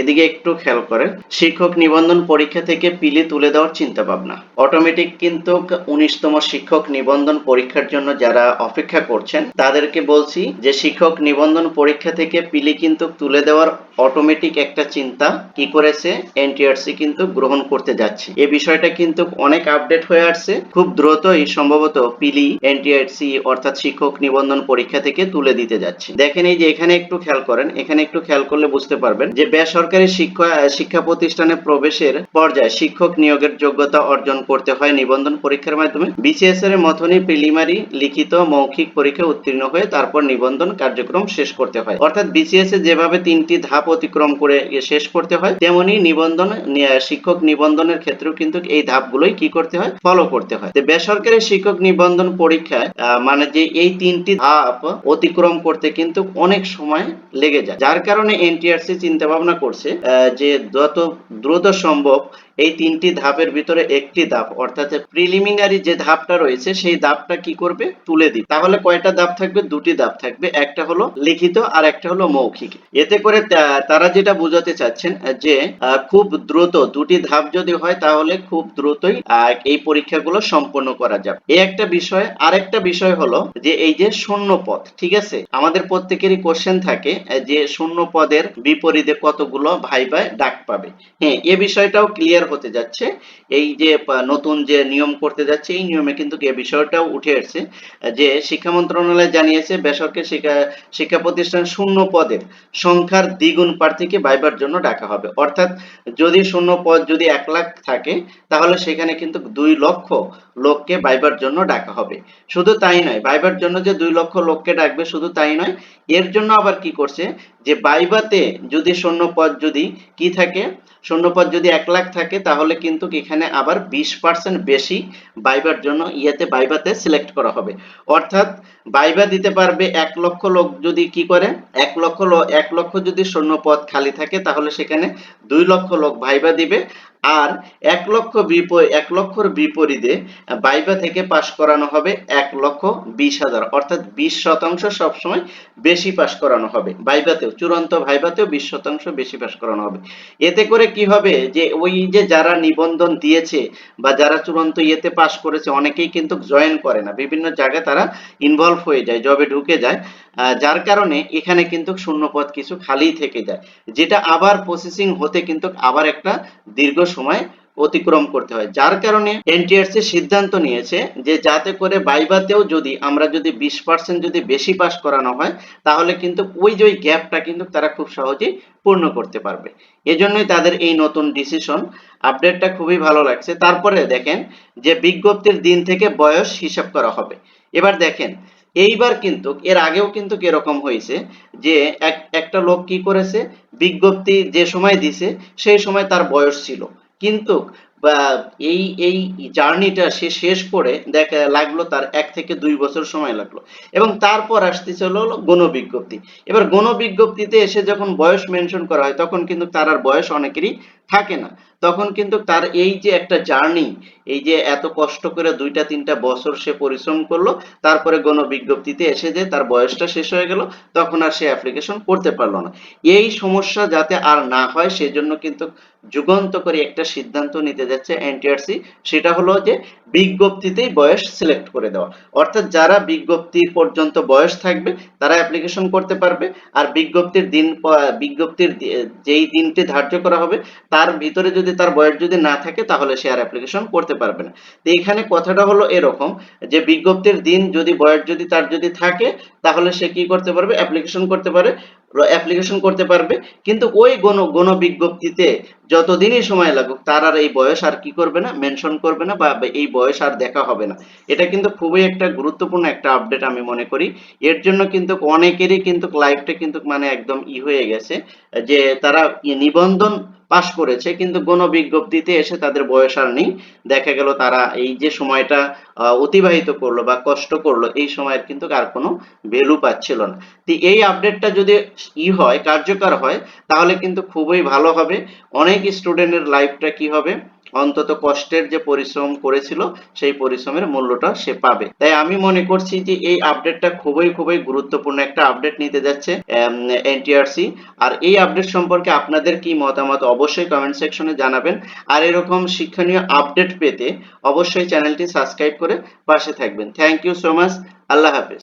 এদিকে একটু খেয়াল করেন, শিক্ষক নিবন্ধন পরীক্ষা থেকে পিলি তুলে দেওয়ার চিন্তা ভাবনা। অটোমেটিক কিন্তু উনিশতম শিক্ষক নিবন্ধন পরীক্ষার জন্য যারা অপেক্ষা করছেন, তাদেরকে বলছি যে শিক্ষক নিবন্ধন পরীক্ষা থেকে পিলি কিন্তু তুলে দেওয়ার অটোমেটিক একটা চিন্তা কি করেছে এনটিআরসি কিন্তু গ্রহণ করতে যাচ্ছে। এই বিষয়টা কিন্তু অনেক আপডেট হয়ে আসছে। খুব দ্রুতই সম্ভবত পিলি এনটিআরসি অর্থাৎ শিক্ষক নিবন্ধন পরীক্ষা থেকে তুলে দিতে যাচ্ছে। দেখেন এই যে এখানে একটু খেয়াল করেন, এখানে একটু খেয়াল করলে বুঝতে পারবেন যে বেসরকারি শিক্ষা শিক্ষা প্রতিষ্ঠানে প্রবেশের পর্যায়ে শিক্ষক নিয়োগের যোগ্যতা অর্জন করতে হয় নিবন্ধন পরীক্ষার মাধ্যমে। বিসিএস এর মতনই প্রিলিমারি লিখিত মৌখিক পরীক্ষা উত্তীর্ণ হয়ে তারপর নিবন্ধন কার্যক্রম শেষ করতে হয়। অর্থাৎ বিসিএস এ যেভাবে তিনটি ধাপ অতিক্রম করে শেষ করতে হয়, তেমনি নিবন্ধন শিক্ষক নিবন্ধনের ক্ষেত্রেও কিন্তু এই ধাপগুলোই কি করতে হয়? ফলো করতে হয়। বেসরকারি শিক্ষক নিবন্ধন পরীক্ষায় মানে যে এই তিনটি ধাপ অতিক্রম করতে কিন্তু অনেক সময় লেগে যায়। যার কারণে এনটিআরসি চিন্তা ভাবনা করছে যে যত দ্রুত সম্ভব এই তিনটি ধাপের ভিতরে একটি ধাপ, অর্থাৎ প্রিলিমিনারি যে ধাপটা রয়েছে, সেই ধাপটা কি করবে? তুলে দিবে। তাহলে কয়টা ধাপ থাকবে? দুটি ধাপ থাকবে। একটা হলো লিখিত আর একটা হলো মৌখিক। এতে করে তারা যেটা বোঝাতে চাচ্ছেন, যে খুব দ্রুত দুটি ধাপ যদি হয়, তাহলে খুব দ্রুতই এই পরীক্ষাগুলো সম্পন্ন করা যাবে। এই একটা বিষয়। আরেকটা বিষয় হলো যে, এই যে শূন্য পদ ঠিক আছে? আমাদের প্রত্যেকেরই কোশ্চেন থাকে, যে শূন্য পদের বিপরীতে কতগুলো ভাই ভাই ডাক পাবে। হ্যাঁ এ বিষয়টাও ক্লিয়ার হতে যাচ্ছে, এই যে নতুন যে নিয়ম করতে যাচ্ছে, এই নিয়মে কিন্তু এ বিষয়টাও উঠে আসছে, যে শিক্ষা মন্ত্রণালয় জানিয়েছে বেসরকারি শিক্ষা শিক্ষা প্রতিষ্ঠান শূন্য পদের সংখ্যার দ্বিগুণ প্রার্থীকে ভাইবার জন্য ডাকা হবে। অর্থাৎ যদি শূন্য পদ যদি এক লাখ থাকে, তাহলে সেখানে কিন্তু দুই লক্ষ লোককে ভাইবার জন্য ডাকা হবে। শুধু তাই নয় ভাইবার জন্য যে দুই লক্ষ লোককে ডাকবে, শুধু তাই নয়, এর জন্য আবার কি করছে যে বাইবাতে যদি শূন্য পদ যদি কি থাকে? শূন্য পদ যদি এক লাখ থাকে, তাহলে কিন্তু এখানে আবার বিশ পার্সেন্ট বেশি বাইবার জন্য ইয়েতে বাইবাতে সিলেক্ট করা হবে। অর্থাৎ বাইবা দিতে পারবে এক লক্ষ লোক যদি কি করে? এক লক্ষ এক লক্ষ যদি শূন্য পদ খালি থাকে, তাহলে সেখানে দুই লক্ষ লোক ভাইবা দিবে। আর এক লক্ষ এক লক্ষর বিপরীতে বাইবা থেকে পাশ করানো হবে এক লক্ষ বিশ হাজার। অর্থাৎ বিশ শতাংশ সবসময় বেশি পাশ করানো হবে। বাইবাতেও চূড়ান্ত ভাইবাতেও বিশ শতাংশ বেশি পাশ করানো হবে। এতে করে কি হবে যে, ওই যে যারা নিবন্ধন দিয়েছে বা যারা চূড়ান্ত ইয়েতে পাশ করেছে, অনেকেই কিন্তু জয়েন করে না। বিভিন্ন জায়গায় তারা ইনভলভ হয়ে যায় জবে ঢুকে যায়। যার কারণে এখানে কিন্তু শূন্যপদ কিছু খালি থেকে যায়। যেটা আবার প্রসেসিং হতে কিন্তু আবার একটা দীর্ঘ সময় অতিক্রম করতে হয়। যার কারণে এনটিআরসি সিদ্ধান্ত নিয়েছে যে যাতে করে বাইবাতেও যদি আমরা যদি বিশ পার্সেন্ট যদি বেশি পাস করানো হয়, তাহলে কিন্তু ওই যে গ্যাপটা কিন্তু তারা খুব সহজেই পূর্ণ করতে পারবে। এজন্যই তাদের এই নতুন ডিসিশন আপডেটটা খুবই ভালো লাগছে। তারপরে দেখেন যে বিজ্ঞপ্তির দিন থেকে বয়স হিসাব করা হবে। এবার দেখেন এইবার কিন্তু, এর আগেও কিন্তু এরকম হয়েছে যে এক, একটা লোক কি করেছে? বিজ্ঞপ্তি যে সময় দিছে, সেই সময় তার বয়স ছিল। কিন্তু, বা, এই এই জার্নিটা সে শেষ করে দেখা লাগল তার এক থেকে দুই বছর সময় লাগল। এবং তারপর আসতেছে হলো গণবিজ্ঞপ্তি এবার গণবিজ্ঞপ্তিতে এসে যখন বয়স মেনশন করা হয়, তখন কিন্তু তার আর বয়স অনেকেরই থাকে না। তখন কিন্তু তার এই যে একটা জার্নি, এই যে এত কষ্ট করে দুইটা, তিনটা বছর সে পরিশ্রম করল, তারপরে গণবিজ্ঞপ্তিতে এসে যে তার বয়সটা শেষ হয়ে গেল, তখন আর সে অ্যাপ্লিকেশন করতে পারল না। এই সমস্যা যাতে আর না হয়, সেজন্য কিন্তু যুগান্তকারী একটা সিদ্ধান্ত নিতে যাচ্ছে এনটিআরসি সেটা হলো যে বিজ্ঞপ্তিতেই বয়স সিলেক্ট করে দেওয়া। অর্থাৎ যারা বিজ্ঞপ্তি পর্যন্ত বয়স থাকবে, তারা অ্যাপ্লিকেশন করতে পারবে। আর বিজ্ঞপ্তির দিন বিজ্ঞপ্তির যেই দিনটি ধার্য করা হবে তার ভিতরে যদি তার বয়স যদি না থাকে, তাহলে সে আর অ্যাপ্লিকেশন করতে পারবে না। তো এখানে কথাটা হলো এরকম যে, বিজ্ঞপ্তির দিন যদি, বয়স যদি তার যদি থাকে, তাহলে সে কি করতে পারবে? অ্যাপ্লিকেশন করতে পারে। অ্যাপ্লিকেশন করতে পারবে। কিন্তু ওই গণ গণ বিজ্ঞপ্তিতে যতদিনই সময় লাগুক, তার আর এই বয়স আর কি করবে না মেনশন করবে না বা এই বয়স আর দেখা হবে না। এটা কিন্তু খুবই একটা গুরুত্বপূর্ণ একটা আপডেট আমি মনে করি। এর জন্য কিন্তু অনেকেরই কিন্তু লাইফটা কিন্তু মানে একদম ই হয়ে গেছে, যে তারা নিবন্ধন পাশ করেছে, কিন্তু গণ বিজ্ঞপ্তিতে এসে তাদের বয়স আর নেই। দেখা গেল তারা এই যে সময়টা অতিবাহিত করল বা কষ্ট করল, এই সময়ের কিন্তু আর কোনো ভ্যালু পাচ্ছিল না। তো এই আপডেটটা যদি ই হয়, কার্যকর হয়, তাহলে কিন্তু খুবই ভালো হবে। অনেক স্টুডেন্টের লাইফটা কি হবে? অন্তত কষ্টের যে পরিশ্রম করেছিল, সেই পরিশ্রমের মূল্যটা সে পাবে। তাই আমি মনে করছি যে এই আপডেটটা খুবই খুবই গুরুত্বপূর্ণ একটা আপডেট নিতে যাচ্ছে এনটিআরসি আর এই আপডেট সম্পর্কে আপনাদের কি মতামত অবশ্যই কমেন্ট সেকশনে জানাবেন। আর এরকম শিক্ষণীয় আপডেট পেতে অবশ্যই চ্যানেলটি সাবস্ক্রাইব করে পাশে থাকবেন। থ্যাংক ইউ সো মাচ আল্লাহ হাফেজ।